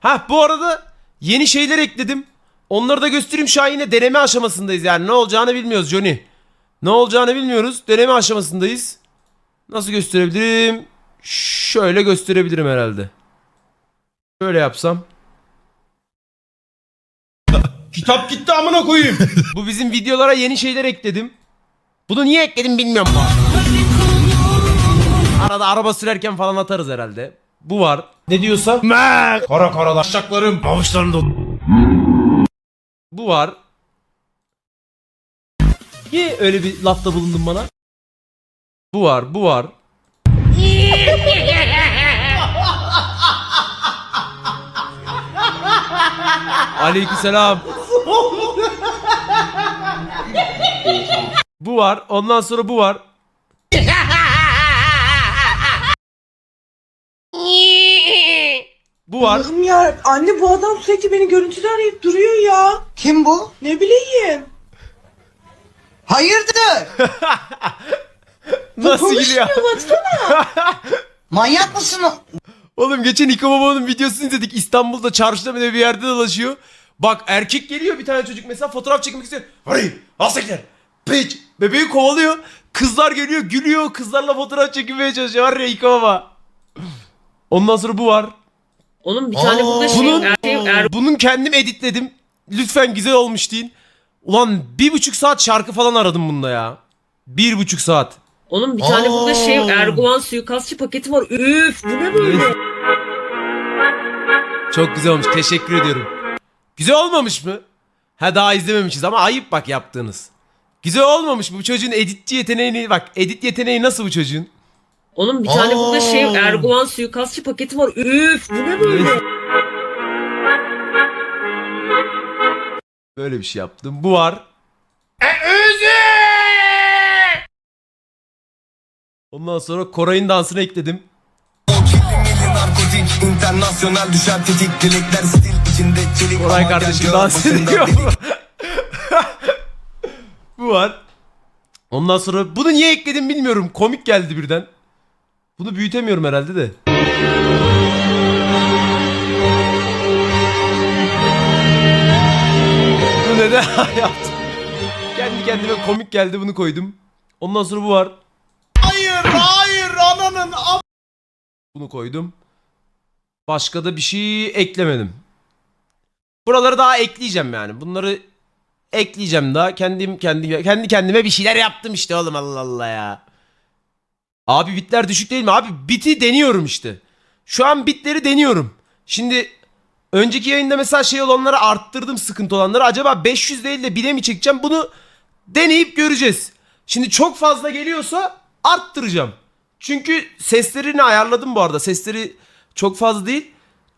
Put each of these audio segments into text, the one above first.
Ha bu arada yeni şeyler ekledim. Onları da göstereyim yine deneme aşamasındayız yani ne olacağını bilmiyoruz Johnny. Ne olacağını bilmiyoruz. Deneme aşamasındayız. Nasıl gösterebilirim? Şöyle gösterebilirim herhalde. Şöyle yapsam. Kitap gitti amına koyayım. Bu bizim videolara yeni şeyler ekledim. Bunu niye ekledim bilmiyorum. Arada araba sürerken falan atarız herhalde. Bu var. ne diyorsa? Kara kara laşacaklarım. Avuçlarında. Bu var. Niye öyle bir lafta bulundun bana? Bu var, bu var. Aleykümselam. bu var. Ondan sonra bu var. Bu var. Allah'ım ya anne bu adam sürekli beni görüntülü arayıp duruyor ya. Kim bu? Ne bileyim. Hayırdır? Nasıl gülüyor? Konuşmuyor baksana. Manyak mısın? Oğlum geçen İko Baba'nın videosunu izledik. İstanbul'da çarşıda ne bir yerde dolaşıyor. Bak erkek geliyor bir tane çocuk mesela fotoğraf çekmek istiyor. Hadi asikler. Piç. Bebeği kovalıyor. Kızlar geliyor gülüyor. Kızlarla fotoğraf çekilmeye çalışıyor. Var ya İko Baba. Ondan sonra bu var. Oğlum bir tane burada şey Bunun, er bunun kendim editledim. Lütfen güzel olmuş deyin. Ulan bir buçuk saat şarkı falan aradım bunda ya. Bir buçuk saat. Oğlum bir tane burada şey Erdoğan suikastçı paketi var. Üf bu ne böyle? Çok güzel olmuş. Teşekkür ediyorum. Güzel olmamış mı? Ha daha izlememişiz ama ayıp bak yaptığınız. Güzel olmamış mı? Bu çocuğun editçi yeteneğini bak edit yeteneği nasıl bu çocuğun? Oğlum bir tane burada şey Erdoğan suikastçı paketi var. Üf bu ne böyle? Böyle bir şey yaptım. Bu var. Ondan sonra Koray'ın dansını ekledim. internasyonel düşer tetik dilekler stil içinde çelik Koray kardeşim dans ediyor. Bu var. Ondan sonra bunu niye ekledim bilmiyorum. Komik geldi birden. Bunu büyütemiyorum herhalde de. Bu neden yaptım? Kendi kendime komik geldi bunu koydum. Ondan sonra bu var. Hayır hayır ananın am- Bunu koydum. Başka da bir şey eklemedim. Buraları daha ekleyeceğim yani. Bunları ekleyeceğim daha. Kendim kendi kendi kendime bir şeyler yaptım işte oğlum Allah Allah ya. Abi bitler düşük değil mi? Abi biti deniyorum işte. Şu an bitleri deniyorum. Şimdi önceki yayında mesela şey olanları arttırdım sıkıntı olanları. Acaba 500 değil de 1000'e mi çekeceğim? Bunu deneyip göreceğiz. Şimdi çok fazla geliyorsa arttıracağım. Çünkü seslerini ayarladım bu arada. Sesleri çok fazla değil.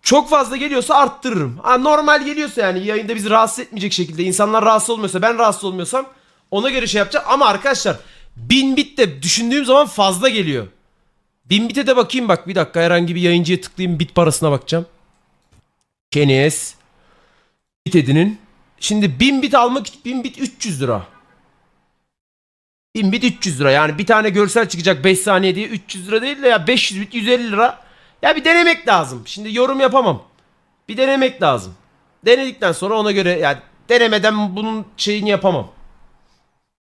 Çok fazla geliyorsa arttırırım. Ha, normal geliyorsa yani yayında bizi rahatsız etmeyecek şekilde insanlar rahatsız olmuyorsa ben rahatsız olmuyorsam ona göre şey yapacağım. Ama arkadaşlar 1000 bit de düşündüğüm zaman fazla geliyor. 1000 bite de bakayım bak bir dakika herhangi bir yayıncıya tıklayayım bit parasına bakacağım. Kenes bit edinin. Şimdi 1000 bit almak için 1000 bit 300 lira. 1000 bit 300 lira yani bir tane görsel çıkacak 5 saniye diye 300 lira değil de ya 500 bit 150 lira. Ya bir denemek lazım. Şimdi yorum yapamam. Bir denemek lazım. Denedikten sonra ona göre yani denemeden bunun şeyini yapamam.